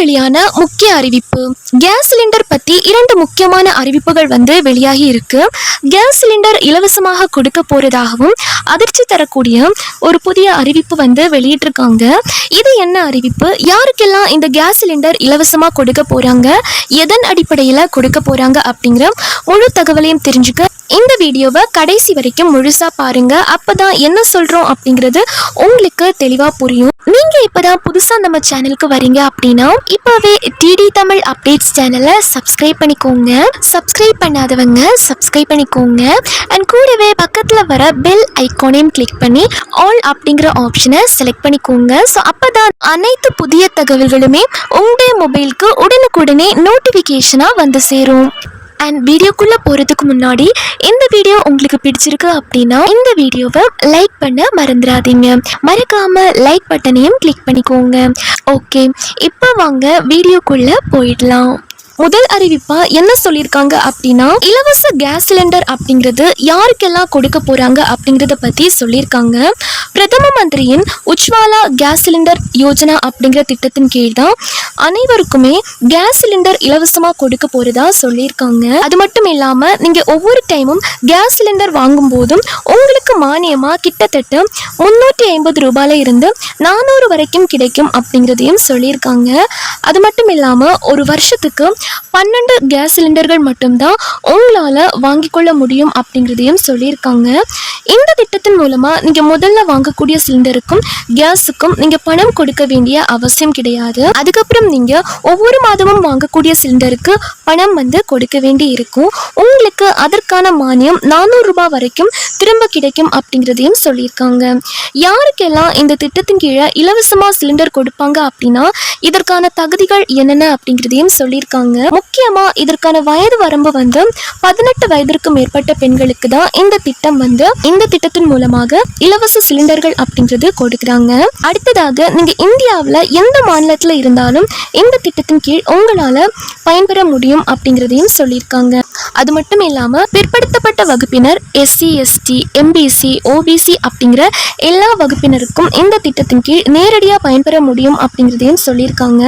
வெளியான முக்கிய அறிவிப்பு. கேஸ் சிலிண்டர் பற்றி இரண்டு முக்கியமான அறிவிப்புகள் வந்து வெளியாகி இருக்கு. கேஸ் சிலிண்டர் இலவசமாக கொடுக்க போறதாகவும் அதிர்ச்சி தரக்கூடிய ஒரு புதிய அறிவிப்பு வந்து வெளியிட்டிருக்காங்க. இது என்ன அறிவிப்பு? யாருக்கெல்லாம் இந்த கேஸ் சிலிண்டர் இலவசமாக கொடுக்க போறாங்க? எதன் அடிப்படையில் கொடுக்க போறாங்க அப்படிங்கிற முழு தகவலையும் தெரிஞ்சுக்க இந்த வீடியோவை கடைசி வரைக்கும் முழுசா பாருங்க. அப்பதான் என்ன சொல்றோம் அப்படிங்கிறது உங்களுக்கு தெளிவா புரியும். நீங்க இப்பதான் புதுசா நம்ம சேனலுக்கு வரீங்க அப்படின்னா இப்போவே டிடி தமிழ் அப்டேட்ஸ் சேனலை சப்ஸ்கிரைப் பண்ணிக்கோங்க. சப்ஸ்கிரைப் பண்ணாதவங்க சப்ஸ்கிரைப் பண்ணிக்கோங்க. அண்ட் கூடவே பக்கத்தில் வர பெல் ஐகானையும் கிளிக் பண்ணி ஆல் அப்படிங்கிற ஆப்ஷனை செலக்ட் பண்ணிக்கோங்க. ஸோ அப்பதான் அனைத்து புதிய தகவல்களுமே உங்களுடைய மொபைலுக்கு உடனுக்குடனே நோட்டிஃபிகேஷனாக வந்து சேரும். அண்ட் வீடியோக்குள்ளே போகிறதுக்கு முன்னாடி இந்த வீடியோ உங்களுக்கு பிடிச்சிருக்கு அப்படின்னா இந்த வீடியோவை லைக் பண்ண மறந்துடாதீங்க. மறக்காமல் லைக் பட்டனையும் கிளிக் பண்ணிக்கோங்க. ஓகே இப்போ வாங்க வீடியோக்குள்ளே போயிடலாம். முதல் அறிவிப்பா என்ன சொல்லியிருக்காங்க அப்படின்னா இலவச கேஸ் சிலிண்டர் அப்படிங்கிறது யாருக்கெல்லாம் கொடுக்க போறாங்க அப்படிங்கிறத பத்தி சொல்லியிருக்காங்க. பிரதம மந்திரியின் உஜ்வாலா கேஸ் சிலிண்டர் யோஜனா அப்படிங்கிற திட்டத்தின் கீழ் தான் அனைவருக்குமே கேஸ் சிலிண்டர் இலவசமாக கொடுக்க போறதா சொல்லியிருக்காங்க. அது மட்டும் இல்லாமல் நீங்கள் ஒவ்வொரு டைமும் கேஸ் சிலிண்டர் வாங்கும் போதும் உங்களுக்கு மானியமாக கிட்டத்தட்ட முன்னூற்றி ஐம்பது ரூபாயில இருந்து நானூறு வரைக்கும் கிடைக்கும் அப்படிங்கிறதையும் சொல்லியிருக்காங்க. அது மட்டும் இல்லாமல் ஒரு வருஷத்துக்கு பன்னெண்டு கேஸ் சிலிண்டர்கள் மட்டும்தான் உங்களால் வாங்கிக் கொள்ள முடியும் அப்படிங்கிறதையும் சொல்லியிருக்காங்க. இந்த திட்டத்தின் மூலமாக நீங்கள் முதல்ல வாங்கக்கூடிய சிலிண்டருக்கும் கேஸுக்கும் நீங்கள் பணம் கொடுக்க வேண்டிய அவசியம் கிடையாது. அதுக்கப்புறம் நீங்கள் ஒவ்வொரு மாதமும் வாங்கக்கூடிய சிலிண்டருக்கு பணம் வந்து கொடுக்க வேண்டி இருக்கும். உங்களுக்கு அதற்கான மானியம் நானூறு ரூபாய் வரைக்கும் திரும்ப கிடைக்கும் அப்படிங்கிறதையும் சொல்லியிருக்காங்க. யாருக்கெல்லாம் இந்த திட்டத்தின் கீழே இலவசமாக சிலிண்டர் கொடுப்பாங்க அப்படின்னா இதற்கான தகுதிகள் என்னென்ன அப்படிங்கிறதையும் சொல்லியிருக்காங்க. முக்கியமா இதற்கான வயது வரம்பு வந்து பதினெட்டு வயதிற்கு மேற்பட்ட பெண்களுக்கு தான் இந்த திட்டம் வந்து இந்த திட்டத்தின் மூலமாக இலவச சிலிண்டர்கள் அப்படின்றது கொடுக்குறாங்க. அடுத்ததாக நீங்க இந்தியாவில் எந்த மாநிலத்தில் இருந்தாலும் இந்த திட்டத்தின் கீழ் உங்களால பயன்பெற முடியும் அப்படிங்கிறதையும் சொல்லியிருக்காங்க. அது மட்டும் இல்லாம பிற்படுத்தப்பட்ட வகுப்பினர் எஸ்சி எஸ்டி எம்பிசி ஓபிசி அப்படிங்கிற எல்லா வகுப்பினருக்கும் இந்த திட்டத்தின் கீழ் நேரடியாக பயன்பெற முடியும் அப்படிங்கிறதையும் சொல்லியிருக்காங்க.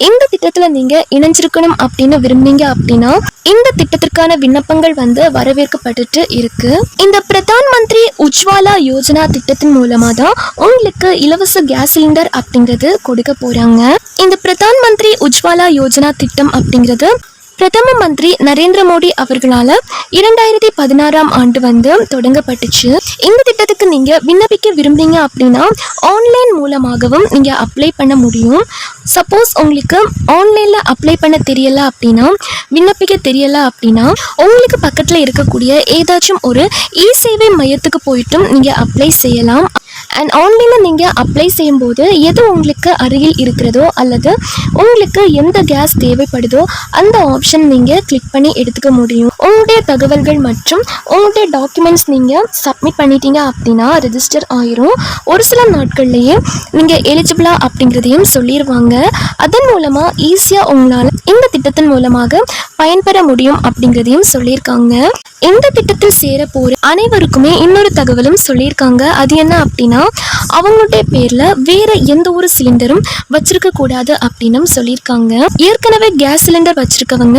இந்த திட்டத்தில் நீங்கள் இணைஞ்சிருக்கணும் அப்படின்னு விரும்புனீங்க அப்படின்னா இந்த திட்டத்திற்கான விண்ணப்பங்கள் வந்து வரவேற்கப்பட்டுட்டு இருக்கு. இந்த பிரதான் மந்திரி உஜ்வாலா யோஜனா திட்டத்தின் மூலமாக தான் உங்களுக்கு இலவச கேஸ் சிலிண்டர் அப்படிங்கிறது கொடுக்க போறாங்க. இந்த பிரதான் மந்திரி உஜ்வாலா யோஜனா திட்டம் அப்படிங்கிறது பிரதம மந்திரி நரேந்திர மோடி அவர்களால் இரண்டாயிரத்தி பதினாறாம் ஆண்டு வந்து தொடங்கப்பட்டுச்சு. இந்த திட்டத்துக்கு நீங்கள் விண்ணப்பிக்க விரும்புறீங்க அப்படின்னா ஆன்லைன் மூலமாகவும் நீங்கள் அப்ளை பண்ண முடியும். சப்போஸ் உங்களுக்கு ஆன்லைனில் அப்ளை பண்ண தெரியல அப்படின்னா விண்ணப்பிக்க தெரியல அப்படின்னா உங்களுக்கு பக்கத்தில் இருக்கக்கூடிய ஏதாச்சும் ஒரு இ சேவை மையத்துக்கு போயிட்டும் நீங்கள் அப்ளை செய்யலாம். அண்ட் ஆன்லைனில் நீங்கள் அப்ளை செய்யும்போது எது உங்களுக்கு அருகில் இருக்கிறதோ அல்லது உங்களுக்கு எந்த கேஸ் தேவைப்படுதோ அந்த ஆப்ஷன் நீங்கள் கிளிக் பண்ணி எடுத்துக்க முடியும். உங்களுடைய தகவல்கள் மற்றும் உங்களுடைய டாக்குமெண்ட்ஸ் நீங்கள் சப்மிட் பண்ணிட்டீங்க அப்படின்னா ரெஜிஸ்டர் ஆயிரும். ஒரு சில நாட்கள்லேயே நீங்கள் எலிஜிபிளா அப்படிங்கிறதையும் சொல்லிடுவாங்க அதன் மூலமாக ஈஸியாக உங்களால் இந்த திட்டத்தின் மூலமாக பயன்பெற முடியும் அப்படிங்கிறதையும் சொல்லியிருக்காங்க இந்த திட்டத்தில் சேர போற அனைவருக்குமே இன்னொரு தகவலும் சொல்லியிருக்காங்க. அது என்ன அப்படின்னா அவங்களுடைய பேர்ல வேற எந்த ஒரு சிலிண்டரும் வச்சிருக்க கூடாது அப்படின்னு சொல்லியிருக்காங்க. ஏற்கனவே கேஸ் சிலிண்டர் வச்சிருக்கவங்க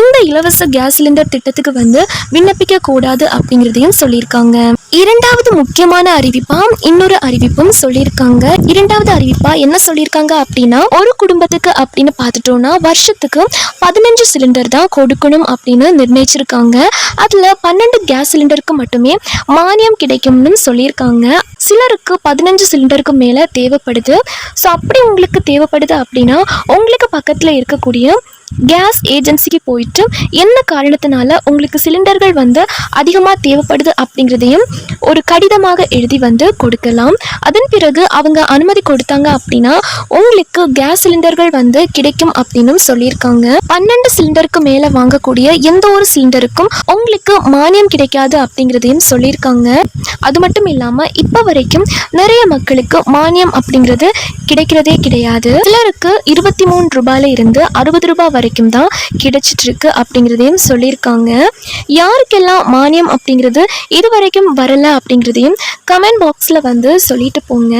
இந்த இலவச கேஸ் சிலிண்டர் திட்டத்துக்கு வந்து விண்ணப்பிக்க கூடாது அப்படிங்கிறதையும் சொல்லியிருக்காங்க. இரண்டாவது முக்கியமான அறிவிப்பா இன்னொரு அறிவிப்பும் சொல்லியிருக்காங்க. இரண்டாவது அறிவிப்பா என்ன சொல்லியிருக்காங்க அப்படின்னா ஒரு குடும்பத்துக்கு அப்படின்னு பார்த்துட்டோம்னா வருஷத்துக்கு பதினஞ்சு சிலிண்டர் தான் கொடுக்கணும் அப்படின்னு நிர்ணயிச்சிருக்காங்க. அதில் பன்னெண்டு கேஸ் சிலிண்டருக்கு மட்டுமே மானியம் கிடைக்கும்னு சொல்லியிருக்காங்க. சிலருக்கு பதினஞ்சு சிலிண்டருக்கு மேலே தேவைப்படுது. ஸோ அப்படி உங்களுக்கு தேவைப்படுது அப்படின்னா உங்களுக்கு பக்கத்தில் இருக்கக்கூடிய கேஸ் ஏஜென்சிக்கு போயிட்டு என்ன காரணத்தினால உங்களுக்கு சிலிண்டர்கள் வந்து அதிகமாக தேவைப்படுது அப்படிங்கிறதையும் ஒரு கடிதமாக எழுதி வந்து கொடுக்கலாம். அதன் பிறகு அவங்க அனுமதி கொடுத்தாங்க அப்படின்னா உங்களுக்கு கேஸ் சிலிண்டர்கள் வந்து கிடைக்கும் அப்படின்னும் சொல்லியிருக்காங்க. பன்னெண்டு சிலிண்டருக்கு மேலே வாங்கக்கூடிய எந்த ஒரு சிலிண்டருக்கும் உங்களுக்கு மானியம் கிடைக்காது அப்படிங்கிறதையும் சொல்லியிருக்காங்க. அது மட்டும் இல்லாமல் இப்போ வரைக்கும் நிறைய மக்களுக்கு மானியம் அப்படிங்கிறது கிடைக்கிறதே கிடையாது. சிலருக்கு இருபத்தி மூணு ரூபாயில இருந்து அறுபது ரூபாய் வரைக்கும் தான் கிடைச்சிட்ருக்கு அப்படிங்கிறதையும் சொல்லியிருக்காங்க. யாருக்கெல்லாம் மானியம் அப்படிங்கிறது இது வரைக்கும் வரலை அப்படிங்கிறதையும் கமெண்ட் பாக்ஸில் வந்து சொல்லிட்டு போங்க.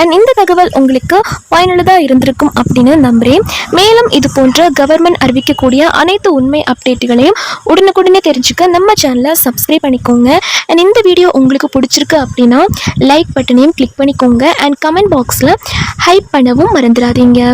அண்ட் இந்த தகவல் உங்களுக்கு பயனுள்ளதாக இருந்திருக்கும் அப்படின்னு நம்புகிறேன் மேலும் இது போன்ற கவர்மெண்ட் அறிவிக்கக்கூடிய அனைத்து உண்மை அப்டேட்டுகளையும் உடனுக்குடனே தெரிஞ்சுக்க நம்ம சேனலை சப்ஸ்கிரைப் பண்ணிக்கோங்க. அண்ட் இந்த வீடியோ உங்களுக்கு பிடிச்சிருக்கு அப்படின்னா லைக் பட்டனையும் கிளிக் பண்ணிக்கோங்க. அண்ட் கமெண்ட் பாக்ஸில் ஹைப் பண்ணவும் மறந்துடாதீங்க.